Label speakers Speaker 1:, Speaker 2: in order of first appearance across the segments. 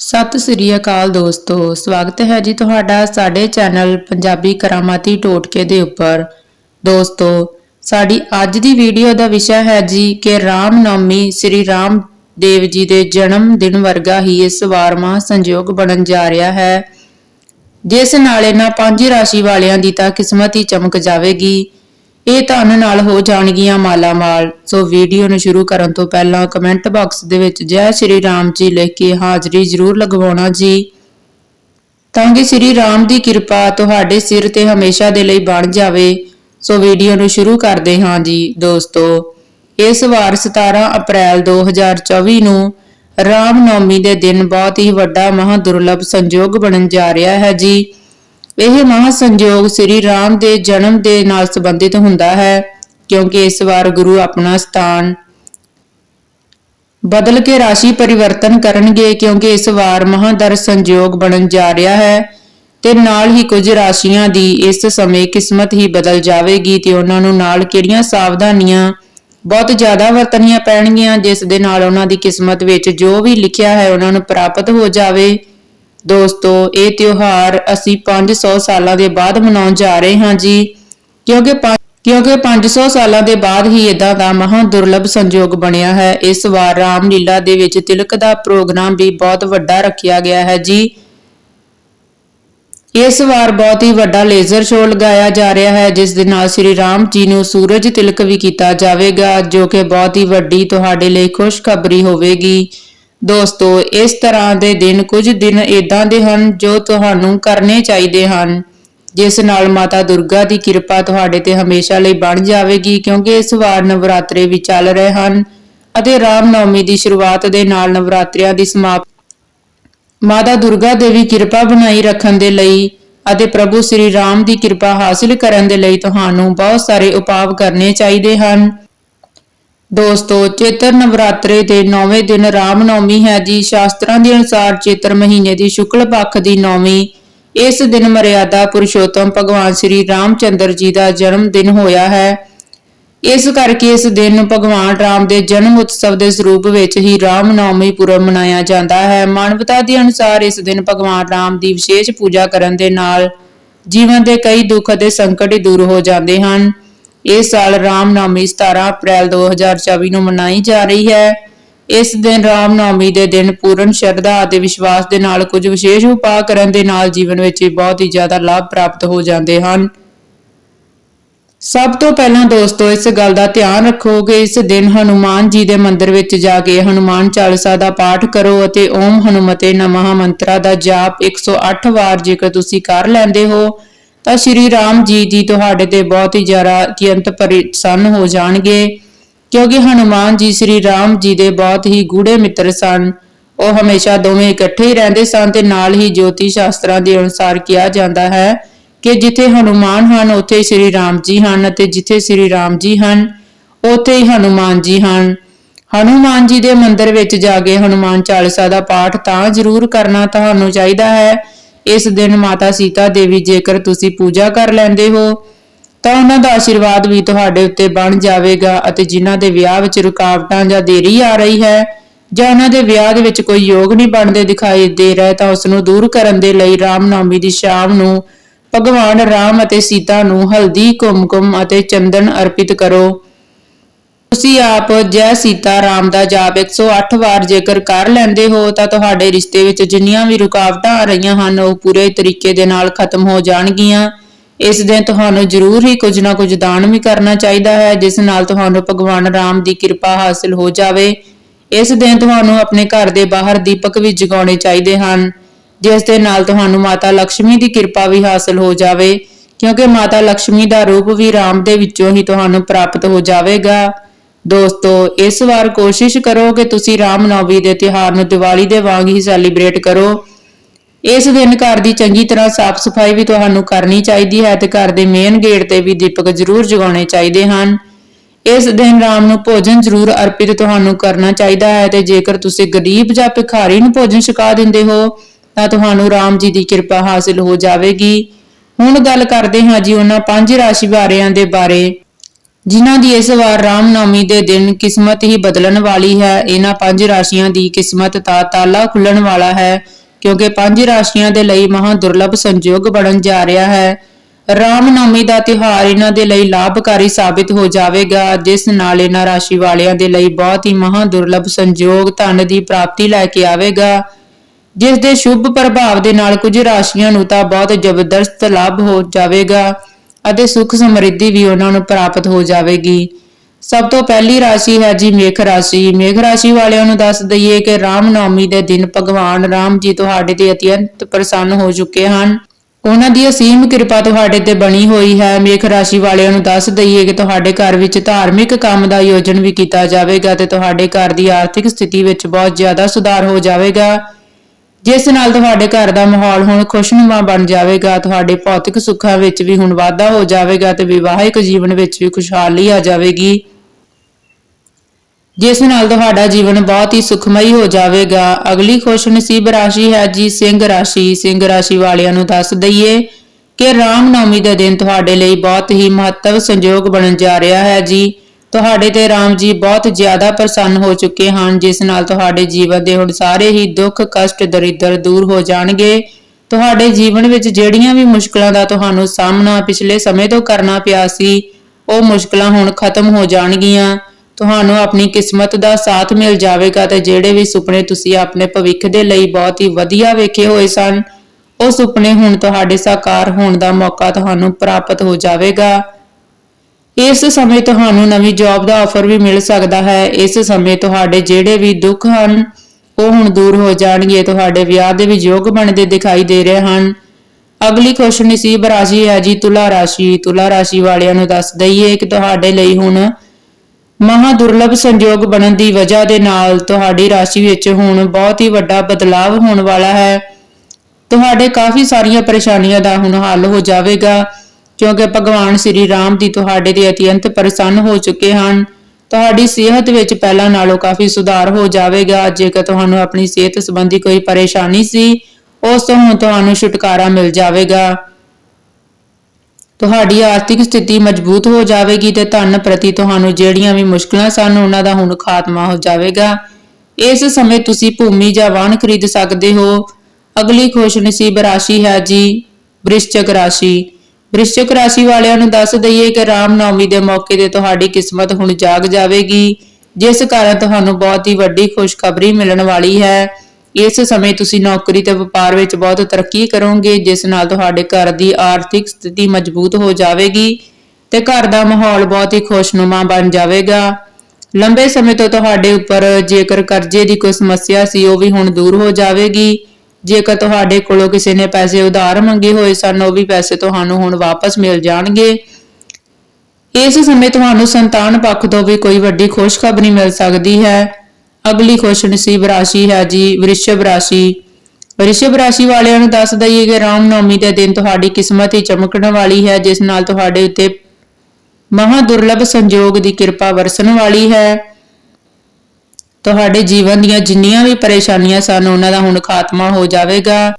Speaker 1: ਸਤਿ ਸ੍ਰੀ ਅਕਾਲ ਦੋਸਤੋ, ਸਵਾਗਤ ਹੈ ਜੀ ਤੁਹਾਡਾ ਸਾਡੇ ਚੈਨਲ ਪੰਜਾਬੀ ਕਰਾਮਾਤੀ ਟੋਟਕੇ ਦੇ ਉੱਪਰ। ਦੋਸਤੋ, ਸਾਡੀ ਅੱਜ ਦੀ ਵੀਡੀਓ ਦਾ ਵਿਸ਼ਾ ਹੈ ਜੀ ਕਿ ਰਾਮ ਨਵਮੀ ਸ੍ਰੀ ਰਾਮ ਦੇਵ ਜੀ ਦੇ ਜਨਮ ਦਿਨ ਵਰਗਾ ਹੀ ਇਸ ਵਾਰ ਮਹਾ ਸੰਯੋਗ ਬਣਨ ਜਾ ਰਿਹਾ ਹੈ। ਜਿਸ ਨਾਲ ਇਹਨਾਂ ਪੰਜ ਰਾਸ਼ੀ ਵਾਲਿਆਂ ਦੀ ਤਾਂ ਕਿਸਮਤ ਹੀ ਚਮਕ ਜਾਵੇਗੀ। ਇਹ ਧਨ ਨਾਲ ਹੋ ਜਾਣਗੀਆਂ ਮਾਲਾ ਮਾਲ ਸੋ ਵੀਡੀਓ ਨੂੰ ਸ਼ੁਰੂ ਕਰਨ ਤੋਂ ਪਹਿਲਾਂ ਕਮੈਂਟ ਬਾਕਸ ਦੇ ਵਿੱਚ ਜੈ ਸ਼੍ਰੀ ਰਾਮ ਜੀ ਲਿਖ ਕੇ ਹਾਜ਼ਰੀ ਜ਼ਰੂਰ ਲਗਵਾਉਣਾ ਜੀ। ਤਾਂ ਕਿ ਸ਼੍ਰੀ ਰਾਮ ਦੀ ਕਿਰਪਾ ਤੁਹਾਡੇ ਸਿਰ ਤੇ ਹਮੇਸ਼ਾ ਦੇ ਲਈ ਬਣ ਜਾਵੇ। ਸੋ ਵੀਡੀਓ ਨੂੰ ਸ਼ੁਰੂ ਕਰਦੇ ਹਾਂ ਜੀ ਦੋਸਤੋ। ਇਸ ਵਾਰ 17 ਅਪ੍ਰੈਲ 2024 ਨੂੰ ਰਾਮ ਨੌਮੀ ਦੇ ਦਿਨ ਬਹੁਤ ਹੀ ਵੱਡਾ ਮਹਾ ਦੁਰਲਭ ਸੰਯੋਗ ਬਣਨ ਜਾ ਰਿਹਾ ਹੈ ਜੀ। ਇਹ ਮਹਾ ਸੰਯੋਗ ਸ੍ਰੀ ਰਾਮ ਦੇ ਜਨਮ ਦੇ ਨਾਲ ਸੰਬੰਧਿਤ ਹੁੰਦਾ ਹੈ, ਕਿਉਂਕਿ ਇਸ ਵਾਰ ਗੁਰੂ ਆਪਣਾ ਸਥਾਨ ਬਦਲ ਕੇ ਰਾਸ਼ੀ ਪਰਿਵਰਤਨ ਕਰਨਗੇ, ਕਿਉਂਕਿ ਇਸ ਵਾਰ ਮਹਾਦਰ ਸੰਯੋਗ ਬਣਨ ਜਾ ਰਿਹਾ ਹੈ ਤੇ ਨਾਲ ਹੀ ਕੁਝ ਰਾਸ਼ੀਆਂ ਦੀ ਇਸ ਸਮੇਂ ਕਿਸਮਤ ਹੀ ਬਦਲ ਜਾਵੇਗੀ ਤੇ ਉਹਨਾਂ ਨੂੰ ਨਾਲ ਕਿਹੜੀਆਂ ਸਾਵਧਾਨੀਆਂ ਬਹੁਤ ਜ਼ਿਆਦਾ ਵਰਤਣੀਆਂ ਪੈਣਗੀਆਂ, ਜਿਸ ਦੇ ਨਾਲ ਉਹਨਾਂ ਦੀ ਕਿਸਮਤ ਵਿੱਚ ਜੋ ਵੀ ਲਿਖਿਆ ਹੈ ਉਹਨਾਂ ਨੂੰ ਪ੍ਰਾਪਤ ਹੋ ਜਾਵੇ। ਦੋਸਤੋ, ਇਹ ਤਿਉਹਾਰ ਅਸੀਂ 500 ਸਾਲਾਂ ਦੇ ਬਾਅਦ ਮਨਾਉਣ ਜਾ ਰਹੇ ਹਾਂ ਜੀ। ਕਿਉਂਕਿ ਪੰਜ- ਕਿਉਂਕਿ 500 ਸਾਲਾਂ ਦੇ ਬਾਅਦ ਹੀ ਇਦਾਂ ਦਾ ਮਹਾਂ ਦੁਰਲਭ ਸੰਯੋਗ ਬਣਿਆ ਹੈ। ਇਸ ਵਾਰ ਰਾਮਲੀਲਾ ਦੇ ਵਿੱਚ ਤਿਲਕ ਦਾ ਪ੍ਰੋਗਰਾਮ ਵੀ ਬਹੁਤ ਵੱਡਾ ਰੱਖਿਆ ਗਿਆ ਹੈ ਜੀ। ਇਸ ਵਾਰ ਬਹੁਤ ਹੀ ਵੱਡਾ ਲੇਜ਼ਰ ਸ਼ੋਅ ਲਗਾਇਆ ਜਾ ਰਿਹਾ ਹੈ, ਜਿਸ ਦੇ ਨਾਲ ਸ੍ਰੀ ਰਾਮ ਜੀ ਨੂੰ ਸੂਰਜ ਤਿਲਕ ਵੀ ਕੀਤਾ ਜਾਵੇਗਾ, ਜੋ ਕਿ ਬਹੁਤ ਹੀ ਵੱਡੀ, ਤੁਹਾਡੇ ਲਈ ਖੁਸ਼ਖਬਰੀ ਹੋਵੇਗੀ। ਦੋਸਤੋ, ਇਸ ਤਰ੍ਹਾਂ ਦੇ ਦਿਨ ਕੁਝ ਦਿਨ ਇਦਾਂ ਦੇ ਹਨ ਜੋ ਤੁਹਾਨੂੰ ਕਰਨੇ ਚਾਹੀਦੇ ਹਨ, ਜਿਸ ਨਾਲ ਮਾਤਾ ਦੁਰਗਾ ਦੀ ਕਿਰਪਾ ਤੁਹਾਡੇ ਤੇ ਹਮੇਸ਼ਾ ਲਈ ਬਣ ਜਾਵੇਗੀ, ਕਿਉਂਕਿ ਇਸ ਵਾਰ ਨਵਰਾਤਰੇ ਵੀ ਚੱਲ ਰਹੇ ਹਨ ਅਤੇ ਰਾਮ ਨੌਮੀ ਦੀ ਸ਼ੁਰੂਆਤ ਦੇ ਨਾਲ ਨਵਰਾਤਰਿਆਂ ਦੀ ਸਮਾਪਤੀ। ਮਾਤਾ ਦੁਰਗਾ ਦੇਵੀ ਕਿਰਪਾ ਬਣਾਈ ਰੱਖਣ ਦੇ ਲਈ ਅਤੇ ਪ੍ਰਭੂ ਸ੍ਰੀ ਰਾਮ ਦੀ ਕਿਰਪਾ ਹਾਸਿਲ ਕਰਨ ਦੇ ਲਈ ਤੁਹਾਨੂੰ ਬਹੁਤ ਸਾਰੇ ਉਪਾਅ ਕਰਨੇ ਚਾਹੀਦੇ ਹਨ। ਦੋਸਤੋ, ਚੇਤਰ ਨਵਰਾਤਰੇ ਦੇ 9ਵੇਂ ਦਿਨ ਰਾਮ ਨੌਮੀ ਹੈ ਜੀ। ਸ਼ਾਸਤਰਾਂ ਦੇ ਅਨੁਸਾਰ ਚੇਤਰ ਮਹੀਨੇ ਦੀ ਸ਼ੁਕਲ ਪੱਖ ਦੀ ਨੌਮੀ। ਇਸ ਦਿਨ ਮਰਿਆਦਾ ਪੁਰਸ਼ੋਤਮ ਭਗਵਾਨ ਸ੍ਰੀ ਰਾਮਚੰਦਰ ਜੀ ਦਾ ਜਨਮ ਦਿਨ ਹੋਇਆ ਹੈ। ਇਸ ਕਰਕੇ ਇਸ ਦਿਨ ਨੂੰ ਭਗਵਾਨ ਰਾਮ ਦੇ ਜਨਮ ਉਤਸਵ ਦੇ ਸਰੂਪ ਵਿੱਚ ਹੀ ਰਾਮ ਨੌਮੀ ਪੁਰਬ ਮਨਾਇਆ ਜਾਂਦਾ ਹੈ। ਮਾਨਵਤਾ ਦੇ ਅਨੁਸਾਰ ਇਸ ਦਿਨ ਭਗਵਾਨ ਰਾਮ ਦੀ ਵਿਸ਼ੇਸ਼ ਪੂਜਾ ਕਰਨ ਦੇ ਨਾਲ ਜੀਵਨ ਦੇ ਕਈ ਦੁੱਖ ਅਤੇ ਸੰਕਟ ਦੂਰ ਹੋ ਜਾਂਦੇ ਹਨ। ਇਸ ਸਾਲ ਰਾਮ ਨੌਮੀ 17 ਅਪ੍ਰੈਲ 2024 ਨੂੰ ਮਨਾਈ ਜਾ ਰਹੀ ਹੈ। ਇਸ ਦਿਨ ਰਾਮ ਨੌਮੀ ਦੇ ਦਿਨ ਪੂਰਨ ਸ਼ਰਧਾ ਅਤੇ ਵਿਸ਼ਵਾਸ ਦੇ ਨਾਲ ਕੁਝ ਵਿਸ਼ੇਸ਼ ਉਪਾਅ ਕਰਨ ਦੇ ਨਾਲ ਜੀਵਨ ਵਿੱਚ ਬਹੁਤ ਹੀ ਜ਼ਿਆਦਾ ਲਾਭ ਪ੍ਰਾਪਤ ਹੋ ਜਾਂਦੇ ਹਨ। ਸਭ ਤੋਂ ਪਹਿਲਾਂ ਦੋਸਤੋ, ਇਸ ਗੱਲ ਦਾ ਧਿਆਨ ਰੱਖੋ ਕਿ ਇਸ ਦਿਨ ਹਨੂਮਾਨ ਜੀ ਦੇ ਮੰਦਿਰ ਵਿੱਚ ਜਾ ਕੇ ਹਨੂਮਾਨ ਚਾਲੀਸਾ ਦਾ ਪਾਠ ਕਰੋ ਅਤੇ ਓਮ ਹਨੂਮਤੇ ਨਮः ਮੰਤਰਾ ਦਾ ਜਾਪ 108 ਵਾਰ ਜੇਕਰ ਤੁਸੀਂ ਕਰ ਲੈਂਦੇ ਹੋ ਤਾਂ ਸ਼੍ਰੀ ਰਾਮ ਜੀ ਜੀ ਤੁਹਾਡੇ ਤੇ ਬਹੁਤ ਹੀ ਜ਼ਿਆਦਾ ਅਤਿਅੰਤ ਪ੍ਰਸੰਨ ਹੋ ਜਾਣਗੇ। ਕਿਉਂਕਿ ਹਨੂਮਾਨ ਜੀ ਸ਼੍ਰੀ ਰਾਮ ਜੀ ਦੇ ਬਹੁਤ ਹੀ ਗੂੜੇ ਮਿੱਤਰ ਸਨ। ਉਹ ਹਮੇਸ਼ਾ ਦੋਵੇਂ ਇਕੱਠੇ ਹੀ ਰਹਿੰਦੇ ਸਨ ਤੇ ਨਾਲ ਹੀ ਜੋਤੀ ਸ਼ਾਸਤਰਾਂ ਦੇ ਅਨੁਸਾਰ ਕਿਹਾ ਜਾਂਦਾ ਹੈ ਕਿ ਜਿੱਥੇ ਹਨੂਮਾਨ ਹਨ, ਉੱਥੇ ਸ਼੍ਰੀ ਰਾਮ ਜੀ ਹਨ ਅਤੇ ਜਿੱਥੇ ਸ਼੍ਰੀ ਰਾਮ ਜੀ ਹਨ, ਉੱਥੇ ਹੀ ਹਨੂਮਾਨ ਜੀ ਹਨ। ਹਨੂਮਾਨ ਜੀ ਦੇ ਮੰਦਿਰ ਵਿੱਚ ਜਾ ਕੇ ਹਨੂਮਾਨ ਚਾਲੀਸਾ ਦਾ ਪਾਠ ਤਾਂ ਜ਼ਰੂਰ ਕਰਨਾ ਤੁਹਾਨੂੰ ਚਾਹੀਦਾ ਹੈ ਇਸ ਦਿਨ ਮਾਤਾ ਸੀਤਾ ਦੇਵੀ ਜੇਕਰ ਤੁਸੀਂ ਪੂਜਾ ਕਰ ਲੈਂਦੇ ਹੋ, ਤਾਂ ਉਹਨਾਂ ਦਾ ਆਸ਼ੀਰਵਾਦ ਵੀ ਤੁਹਾਡੇ ਉੱਤੇ ਬਣ ਜਾਵੇਗਾ ਅਤੇ ਜਿਨ੍ਹਾਂ ਦੇ ਵਿਆਹ ਵਿੱਚ ਰੁਕਾਵਟਾਂ ਜਾਂ ਦੇਰੀ ਆ ਰਹੀ ਹੈ ਜਾਂ ਉਹਨਾਂ ਦੇ ਵਿਆਹ ਦੇ ਵਿੱਚ ਕੋਈ ਯੋਗ ਨਹੀਂ ਬਣਦੇ ਦਿਖਾਈ ਦੇ ਰਿਹਾ, ਤਾਂ ਉਸ ਨੂੰ ਦੂਰ ਕਰਨ ਦੇ ਲਈ ਰਾਮਨੌਮੀ ਦੀ ਸ਼ਾਮ ਨੂੰ ਭਗਵਾਨ ਰਾਮ ਅਤੇ ਸੀਤਾ ਨੂੰ ਹਲਦੀ, ਕੁਮਕੁਮ ਅਤੇ ਚੰਦਨ ਅਰਪਿਤ ਕਰੋ। ਤੁਸੀਂ ਆਪ ਜੈ ਸੀਤਾ ਰਾਮ ਦਾ ਜਾਪ 108 ਵਾਰ ਜੇਕਰ ਕਰ ਲੈਂਦੇ ਹੋ ਤਾਂ ਤੁਹਾਡੇ ਰਿਸ਼ਤੇ ਵਿੱਚ ਜਿੰਨੀਆਂ ਵੀ ਰੁਕਾਵਟਾਂ ਆ ਰਹੀਆਂ ਹਨ, ਉਹ ਪੂਰੇ ਤਰੀਕੇ ਦੇ ਨਾਲ ਖਤਮ ਹੋ ਜਾਣਗੀਆਂ। ਇਸ ਦਿਨ ਤੁਹਾਨੂੰ ਜ਼ਰੂਰ ਹੀ ਕੁਝ ਨਾ ਕੁਝ ਦਾਨ ਵੀ ਕਰਨਾ ਚਾਹੀਦਾ ਹੈ, ਜਿਸ ਨਾਲ ਤੁਹਾਨੂੰ ਭਗਵਾਨ ਰਾਮ ਦੀ ਕਿਰਪਾ ਹਾਸਲ ਹੋ ਜਾਵੇ। ਇਸ ਦਿਨ ਤੁਹਾਨੂੰ ਆਪਣੇ ਘਰ ਦੇ ਬਾਹਰ ਦੀਪਕ ਵੀ ਜਗਾਉਣੇ ਚਾਹੀਦੇ ਹਨ, ਜਿਸ ਦੇ ਨਾਲ ਤੁਹਾਨੂੰ ਮਾਤਾ ਲక్ష్ਮੀ ਦੀ ਕਿਰਪਾ ਵੀ ਹਾਸਲ ਹੋ ਜਾਵੇ, ਕਿਉਂਕਿ ਮਾਤਾ ਲక్ష్ਮੀ ਦਾ ਰੂਪ ਵੀ ਰਾਮ ਦੇ ਵਿੱਚੋਂ ਹੀ ਤੁਹਾਨੂੰ ਪ੍ਰਾਪਤ ਹੋ ਜਾਵੇਗਾ। ਦੋਸਤੋ, ਇਸ ਵਾਰ ਕੋਸ਼ਿਸ਼ ਕਰੋ ਕਿ ਤੁਸੀਂ ਰਾਮ ਨੌਮੀ ਦੇ ਤਿਉਹਾਰ ਨੂੰ ਦੀਵਾਲੀ ਦੇ ਵਾਂਗ ਹੀ ਸੈਲੀਬ੍ਰੇਟ ਕਰੋ। ਇਸ ਦਿਨ ਘਰ ਦੀ ਚੰਗੀ ਤਰ੍ਹਾਂ ਸਾਫ਼ ਸਫ਼ਾਈ ਵੀ ਤੁਹਾਨੂੰ ਕਰਨੀ ਚਾਹੀਦੀ ਹੈ ਤੇ ਘਰ ਦੇ ਮੇਨ ਗੇਟ ਤੇ ਵੀ ਦੀਪਕ ਜ਼ਰੂਰ ਜਗਾਉਣੇ ਚਾਹੀਦੇ ਹਨ। ਇਸ ਦਿਨ ਰਾਮ ਨੂੰ ਭੋਜਨ ਜ਼ਰੂਰ ਅਰਪਿਤ ਤੁਹਾਨੂੰ ਕਰਨਾ ਚਾਹੀਦਾ ਹੈ ਤੇ ਜੇਕਰ ਤੁਸੀਂ ਗਰੀਬ ਜਾਂ ਭਿਖਾਰੀ ਨੂੰ ਭੋਜਨ ਛਕਾ ਦਿੰਦੇ ਹੋ, ਤਾਂ ਤੁਹਾਨੂੰ ਰਾਮ ਜੀ ਦੀ ਕਿਰਪਾ ਹਾਸਿਲ ਹੋ ਜਾਵੇਗੀ। ਹੁਣ ਗੱਲ ਕਰਦੇ ਹਾਂ ਜੀ ਉਹਨਾਂ ਪੰਜ ਰਾਸ਼ੀ ਵਾਰਿਆਂ ਦੇ ਬਾਰੇ। ਜਿਨ੍ਹਾਂ ਦੀ ਇਸ ਵਾਰ ਰਾਮਨੌਮੀ ਦੇ ਦਿਨ ਕਿਸਮਤ ਹੀ ਬਦਲਣ ਵਾਲੀ ਹੈ, ਇਹਨਾਂ ਪੰਜ ਰਾਸ਼ੀਆਂ ਦੀ ਕਿਸਮਤ ਦਾ ਤਾਲਾ ਖੁੱਲਣ ਵਾਲਾ ਹੈ, ਕਿਉਂਕਿ ਪੰਜ ਰਾਸ਼ੀਆਂ ਦੇ ਲਈ ਮਹਾ ਦੁਰਲੱਭ ਸੰਯੋਗ ਬਣਨ ਜਾ ਰਿਹਾ ਹੈ। ਰਾਮਨੌਮੀ ਦਾ ਤਿਉਹਾਰ ਇਹਨਾਂ ਦੇ ਲਈ ਲਾਭਕਾਰੀ ਸਾਬਿਤ ਹੋ ਜਾਵੇਗਾ, ਜਿਸ ਨਾਲ ਇਹਨਾਂ ਰਾਸ਼ੀ ਵਾਲਿਆਂ ਦੇ ਲਈ ਬਹੁਤ ਹੀ ਮਹਾ ਦੁਰਲੱਭ ਸੰਯੋਗ ਧਨ ਦੀ ਪ੍ਰਾਪਤੀ ਲੈ ਕੇ ਆਵੇਗਾ। ਜਿਸ ਦੇ ਸ਼ੁਭ ਪ੍ਰਭਾਵ ਦੇ ਨਾਲ ਕੁਝ ਰਾਸ਼ੀਆਂ ਨੂੰ ਤਾਂ ਬਹੁਤ ਜ਼ਬਰਦਸਤ ਲਾਭ ਹੋ ਜਾਵੇਗਾ। ਅਤੇ ਸੁਖ ਸਮਰਿੱਧੀ ਵੀ ਉਹਨਾਂ ਨੂੰ ਪ੍ਰਾਪਤ ਹੋ ਜਾਵੇਗੀ। ਸਭ ਤੋਂ ਪਹਿਲੀ ਰਾਸ਼ੀ ਹੈ ਜੀ ਮੇਖ ਰਾਸ਼ੀ। ਮੇਖ ਰਾਸ਼ੀ ਵਾਲਿਆਂ ਨੂੰ ਦੱਸ ਦਈਏ ਕਿ ਰਾਮ ਨੌਮੀ ਦੇ ਦਿਨ ਭਗਵਾਨ ਰਾਮ ਜੀ ਤੁਹਾਡੇ ਤੇ ਅਤਿਅੰਤ ਪ੍ਰਸੰਨ ਹੋ ਚੁੱਕੇ ਹਨ। ਉਹਨਾਂ ਦੀ ਅਸੀਮ ਕਿਰਪਾ ਤੁਹਾਡੇ ਤੇ ਬਣੀ ਹੋਈ ਹੈ। ਮੇਖ ਰਾਸ਼ੀ ਵਾਲਿਆਂ ਨੂੰ ਦੱਸ ਦਈਏ ਕਿ ਤੁਹਾਡੇ ਘਰ ਵਿੱਚ ਧਾਰਮਿਕ ਕੰਮ ਦਾ ਆਯੋਜਨ ਵੀ ਕੀਤਾ ਜਾਵੇਗਾ ਤੇ ਤੁਹਾਡੇ ਘਰ ਦੀ ਆਰਥਿਕ ਸਥਿਤੀ ਵਿੱਚ ਬਹੁਤ ਜ਼ਿਆਦਾ ਸੁਧਾਰ ਹੋ ਜਾਵੇਗਾ। ਜਿਸ ਨਾਲ ਤੁਹਾਡੇ ਘਰ ਦਾ ਮਾਹੌਲ ਹੁਣ ਖੁਸ਼ਨੁਮਾ ਬਣ ਜਾਵੇਗਾ, ਤੁਹਾਡੇ ਭੌਤਿਕ ਸੁੱਖਾਂ ਵਿੱਚ ਵੀ ਹੁਣ ਵਾਧਾ ਹੋ ਜਾਵੇਗਾ ਤੇ ਵਿਵਾਹਿਕ ਜੀਵਨ ਵਿੱਚ ਵੀ ਖੁਸ਼ਹਾਲੀ ਆ ਜਾਵੇਗੀ। ਜਿਸ ਨਾਲ ਤੁਹਾਡਾ ਜੀਵਨ ਬਹੁਤ ਹੀ ਸੁਖਮਈ ਹੋ ਜਾਵੇਗਾ। ਅਗਲੀ ਖੁਸ਼ ਨਸੀਬ ਰਾਸ਼ੀ ਹੈ ਜੀ, ਸਿੰਘ ਰਾਸ਼ੀ। ਸਿੰਘ ਰਾਸ਼ੀ ਵਾਲਿਆਂ ਨੂੰ ਦੱਸ ਦਈਏ ਕਿ ਰਾਮ ਨੌਮੀ ਦੇ ਦਿਨ ਤੁਹਾਡੇ ਲਈ ਬਹੁਤ ਹੀ ਮਹੱਤਵ ਸੰਯੋਗ ਬਣਨ ਜਾ ਰਿਹਾ ਹੈ ਜੀ। ਤੁਹਾਡੇ ਤੇ ਰਾਮ ਜੀ ਬਹੁਤ ਜ਼ਿਆਦਾ ਪ੍ਰਸੰਨ ਹੋ ਚੁੱਕੇ ਹਨ, ਜਿਸ ਨਾਲ ਤੁਹਾਡੇ ਜੀਵਨ ਦੇ ਹੁਣ ਸਾਰੇ ਹੀ ਦੁੱਖ, ਕਸ਼ਟ, ਦਰਿਦਰ ਦੂਰ ਹੋ ਜਾਣਗੇ। ਤੁਹਾਡੇ ਜੀਵਨ ਵਿੱਚ ਜਿਹੜੀਆਂ ਵੀ ਮੁਸ਼ਕਲਾਂ ਦਾ ਤੁਹਾਨੂੰ ਸਾਹਮਣਾ ਪਿਛਲੇ ਸਮੇਂ ਤੋਂ ਕਰਨਾ ਪਿਆ ਸੀ, ਉਹ ਮੁਸ਼ਕਲਾਂ ਹੁਣ ਖਤਮ ਹੋ ਜਾਣਗੀਆਂ। ਤੁਹਾਨੂੰ ਆਪਣੀ ਕਿਸਮਤ ਦਾ ਸਾਥ ਮਿਲ ਜਾਵੇਗਾ ਤੇ ਜਿਹੜੇ ਵੀ ਸੁਪਨੇ ਤੁਸੀਂ ਆਪਣੇ ਭਵਿੱਖ ਦੇ ਲਈ ਬਹੁਤ ਹੀ ਵਧੀਆ ਵੇਖੇ ਹੋਏ ਸਨ, ਉਹ ਸੁਪਨੇ ਹੁਣ ਤੁਹਾਡੇ ਸਾਕਾਰ ਹੋਣ ਦਾ ਮੌਕਾ ਤੁਹਾਨੂੰ ਪ੍ਰਾਪਤ ਹੋ ਜਾਵੇਗਾ। ਇਸ ਸਮੇਂ ਤੁਹਾਨੂੰ ਨਵੀਂ ਜੌਬ ਦਾ ਆਫਰ ਵੀ ਮਿਲ ਸਕਦਾ ਹੈ। ਇਸ ਸਮੇਂ ਤੁਹਾਡੇ ਜਿਹੜੇ ਵੀ ਦੁੱਖ ਹਨ, ਉਹ ਹੁਣ ਦੂਰ ਹੋ ਜਾਣਗੇ। ਤੁਹਾਡੇ ਵਿਆਹ ਦੇ ਵੀ ਯੋਗ ਬਣਦੇ ਦਿਖਾਈ ਦੇ ਰਹੇ ਹਨ। ਅਗਲੀ ਖੁਸ਼ ਨਸੀਬ ਰਾਸ਼ੀ ਹੈ ਜੀ ਤੁਲਾ ਰਾਸ਼ੀ। ਤੁਲਾ ਰਾਸ਼ੀ ਵਾਲਿਆਂ ਨੂੰ ਦੱਸ ਦਈਏ ਕਿ ਤੁਹਾਡੇ ਲਈ ਹੁਣ ਮਹਾ ਦੁਰਲਭ ਸੰਯੋਗ ਬਣਨ ਦੀ ਵਜ੍ਹਾ ਦੇ ਨਾਲ ਤੁਹਾਡੀ ਰਾਸ਼ੀ ਵਿੱਚ ਹੁਣ ਬਹੁਤ ਹੀ ਵੱਡਾ ਬਦਲਾਅ ਹੋਣ ਵਾਲਾ ਹੈ। ਤੁਹਾਡੇ ਕਾਫੀ ਸਾਰੀਆਂ ਪਰੇਸ਼ਾਨੀਆਂ ਦਾ ਹੁਣ ਹੱਲ ਹੋ ਜਾਵੇਗਾ। ਕਿਉਂਕਿ ਭਗਵਾਨ ਸ੍ਰੀ ਰਾਮ ਦੀ ਤੁਹਾਡੇ ਤੇ ਅਤਿਅੰਤ ਪ੍ਰਸੰਨ ਹੋ ਚੁੱਕੇ ਹਨ। ਤੁਹਾਡੀ ਸਿਹਤ ਵਿੱਚ ਪਹਿਲਾਂ ਨਾਲੋਂ ਕਾਫੀ ਸੁਧਾਰ ਹੋ ਜਾਵੇਗਾ। ਜੇਕਰ ਤੁਹਾਨੂੰ ਆਪਣੀ ਸਿਹਤ ਸੰਬੰਧੀ ਕੋਈ ਪਰੇਸ਼ਾਨੀ ਸੀ, ਉਸ ਤੋਂ ਹੁਣ ਤੁਹਾਨੂੰ ਛੁਟਕਾਰਾ ਮਿਲ ਜਾਵੇਗਾ। ਤੁਹਾਡੀ ਆਰਥਿਕ ਸਥਿਤੀ ਮਜ਼ਬੂਤ ਹੋ ਜਾਵੇਗੀ ਤੇ ਧਨ ਪ੍ਰਤੀ ਤੁਹਾਨੂੰ ਜਿਹੜੀਆਂ ਵੀ ਮੁਸ਼ਕਲਾਂ ਸਨ, ਉਹਨਾਂ ਦਾ ਹੁਣ ਖਾਤਮਾ ਹੋ ਜਾਵੇਗਾ। ਇਸ ਸਮੇਂ ਤੁਸੀਂ ਭੂਮੀ ਜਾਂ ਵਾਹਨ ਖਰੀਦ ਸਕਦੇ ਹੋ। ਅਗਲੀ ਖੁਸ਼ ਨਸੀਬ ਰਾਸ਼ੀ ਹੈ ਜੀ ਵ੍ਰਿਸ਼ਚਿਕ ਰਾਸ਼ੀ। ਵ੍ਰਿਸ਼ਚਿਕ ਰਾਸ਼ੀ ਵਾਲਿਆਂ ਨੂੰ ਦੱਸ ਦਈਏ ਕਿ ਰਾਮ ਨੌਮੀ ਦੇ ਮੌਕੇ ਤੇ ਤੁਹਾਡੀ ਕਿਸਮਤ ਹੁਣ ਜਾਗ ਜਾਵੇਗੀ, ਜਿਸ ਕਾਰਨ ਤੁਹਾਨੂੰ ਬਹੁਤ ਹੀ ਵੱਡੀ ਖੁਸ਼ਖਬਰੀ ਮਿਲਣ ਵਾਲੀ ਹੈ। ਇਸ ਸਮੇਂ ਤੁਸੀਂ ਨੌਕਰੀ ਤੇ ਵਪਾਰ ਵਿੱਚ ਬਹੁਤ ਤਰੱਕੀ ਕਰੋਗੇ, ਜਿਸ ਨਾਲ ਤੁਹਾਡੇ ਘਰ ਦੀ ਆਰਥਿਕ ਸਥਿਤੀ ਮਜ਼ਬੂਤ ਹੋ ਜਾਵੇਗੀ ਤੇ ਘਰ ਦਾ ਮਾਹੌਲ ਬਹੁਤ ਹੀ ਖੁਸ਼ਨੁਮਾ ਬਣ ਜਾਵੇਗਾ। ਲੰਬੇ ਸਮੇਂ ਤੋਂ ਤੁਹਾਡੇ ਉੱਪਰ ਜੇਕਰ ਕਰਜ਼ੇ ਦੀ ਕੋਈ ਸਮੱਸਿਆ ਸੀ, ਉਹ ਵੀ ਹੁਣ ਦੂਰ ਹੋ ਜਾਵੇਗੀ। ਜੇਕਰ ਤੁਹਾਡੇ ਕੋਲੋਂ ਕਿਸੇ ਨੇ ਪੈਸੇ ਉਧਾਰ ਮੰਗੇ ਹੋਏ ਸਨ, ਉਹ ਵੀ ਪੈਸੇ ਤੁਹਾਨੂੰ ਹੁਣ ਵਾਪਸ ਮਿਲ ਜਾਣਗੇ। ਇਸ ਸਮੇਂ ਤੁਹਾਨੂੰ ਸੰਤਾਨ ਪੱਖ ਤੋਂ ਵੀ ਕੋਈ ਵੱਡੀ ਖੁਸ਼ਖਬਰੀ ਮਿਲ ਸਕਦੀ ਹੈ। ਅਗਲੀ ਖੁਸ਼ ਨਸੀਬ ਰਾਸ਼ੀ ਹੈ ਜੀ, ਵ੍ਰਿਸ਼ਭ ਰਾਸ਼ੀ। ਵ੍ਰਿਸ਼ਭ ਰਾਸ਼ੀ ਵਾਲਿਆਂ ਨੂੰ ਦੱਸ ਦਈਏ ਕਿ ਰਾਮ ਨੌਮੀ ਦੇ ਦਿਨ ਤੁਹਾਡੀ ਕਿਸਮਤ ਹੀ ਚਮਕਣ ਵਾਲੀ ਹੈ, ਜਿਸ ਨਾਲ ਤੁਹਾਡੇ ਉੱਤੇ ਮਹਾ ਦੁਰਲਭ ਸੰਜੋਗ ਦੀ ਕਿਰਪਾ ਵਰਸਣ ਵਾਲੀ ਹੈ। ਤੁਹਾਡੇ ਜੀਵਨ ਦੀਆਂ ਜਿੰਨੀਆਂ ਵੀ ਪਰੇਸ਼ਾਨੀਆਂ ਸਨ, ਉਹਨਾਂ ਦਾ ਹੁਣ ਖਾਤਮਾ ਹੋ ਜਾਵੇਗਾ।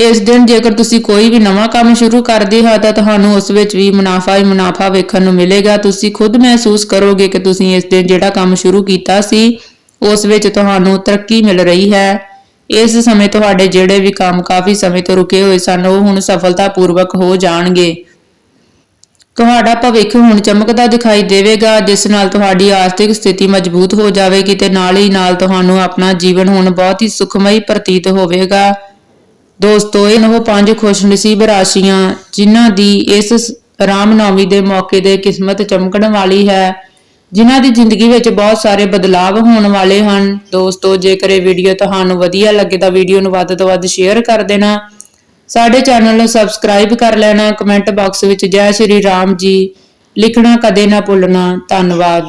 Speaker 1: ਇਸ ਦਿਨ ਜੇਕਰ ਤੁਸੀਂ ਕੋਈ ਵੀ ਨਵਾਂ ਕੰਮ ਸ਼ੁਰੂ ਕਰਦੇ ਹੋ, ਤਾਂ ਤੁਹਾਨੂੰ ਉਸ ਵਿੱਚ ਵੀ ਮੁਨਾਫਾ ਹੀ ਮੁਨਾਫਾ ਵੇਖਣ ਨੂੰ ਮਿਲੇਗਾ। ਤੁਸੀਂ ਖੁਦ ਮਹਿਸੂਸ ਕਰੋਗੇ ਕਿ ਤੁਸੀਂ ਇਸ ਦਿਨ ਜਿਹੜਾ ਕੰਮ ਸ਼ੁਰੂ ਕੀਤਾ ਸੀ, ਉਸ ਵਿੱਚ ਤੁਹਾਨੂੰ ਤਰੱਕੀ ਮਿਲ ਰਹੀ ਹੈ। ਇਸ ਸਮੇਂ ਤੁਹਾਡੇ ਜਿਹੜੇ ਵੀ ਕੰਮ ਕਾਫੀ ਸਮੇਂ ਤੋਂ ਰੁਕੇ ਹੋਏ ਸਨ, ਉਹ ਹੁਣ ਸਫਲਤਾਪੂਰਵਕ ਹੋ ਜਾਣਗੇ। ਤੁਹਾਡਾ ਭਵਿੱਖ ਹੁਣ ਚਮਕਦਾ ਦਿਖਾਈ ਦੇਵੇਗਾ, ਜਿਸ ਨਾਲ ਤੁਹਾਡੀ ਆਰਥਿਕ ਸਥਿਤੀ ਮਜ਼ਬੂਤ ਹੋ ਜਾਵੇਗੀ ਤੇ ਨਾਲ ਹੀ ਨਾਲ ਤੁਹਾਨੂੰ ਆਪਣਾ ਜੀਵਨ ਹੁਣ ਬਹੁਤ ਹੀ ਸੁਖਮਈ ਪ੍ਰਤੀਤ ਹੋਵੇਗਾ। ਦੋਸਤੋ, ਇਹ ਉਹ ਪੰਜ ਖੁਸ਼ਨਸੀਬ ਰਾਸ਼ੀਆਂ, ਜਿਨ੍ਹਾਂ ਦੀ ਇਸ ਰਾਮਨੌਮੀ ਦੇ ਮੌਕੇ ਦੇ ਕਿਸਮਤ ਚਮਕਣ ਵਾਲੀ ਹੈ, ਜਿਨ੍ਹਾਂ ਦੀ ਜ਼ਿੰਦਗੀ ਵਿੱਚ ਬਹੁਤ ਸਾਰੇ ਬਦਲਾਅ ਹੋਣ ਵਾਲੇ ਹਨ। ਦੋਸਤੋ, ਜੇਕਰ ਇਹ ਵੀਡੀਓ ਤੁਹਾਨੂੰ ਵਧੀਆ ਲੱਗੇ ਤਾਂ ਵੀਡੀਓ ਨੂੰ ਵੱਧ ਤੋਂ ਵੱਧ ਸ਼ੇਅਰ ਕਰ ਦੇਣਾ। ਸਾਡੇ ਚੈਨਲ ਨੂੰ ਸਬਸਕ੍ਰਾਈਬ ਕਰ ਲੈਣਾ, ਕਮੈਂਟ ਬਾਕਸ ਵਿੱਚ ਜੈ ਸ਼੍ਰੀ ਰਾਮ ਜੀ, ਲਿਖਣਾ ਕਦੇ ਨਾ ਭੁੱਲਣਾ, ਧੰਨਵਾਦ।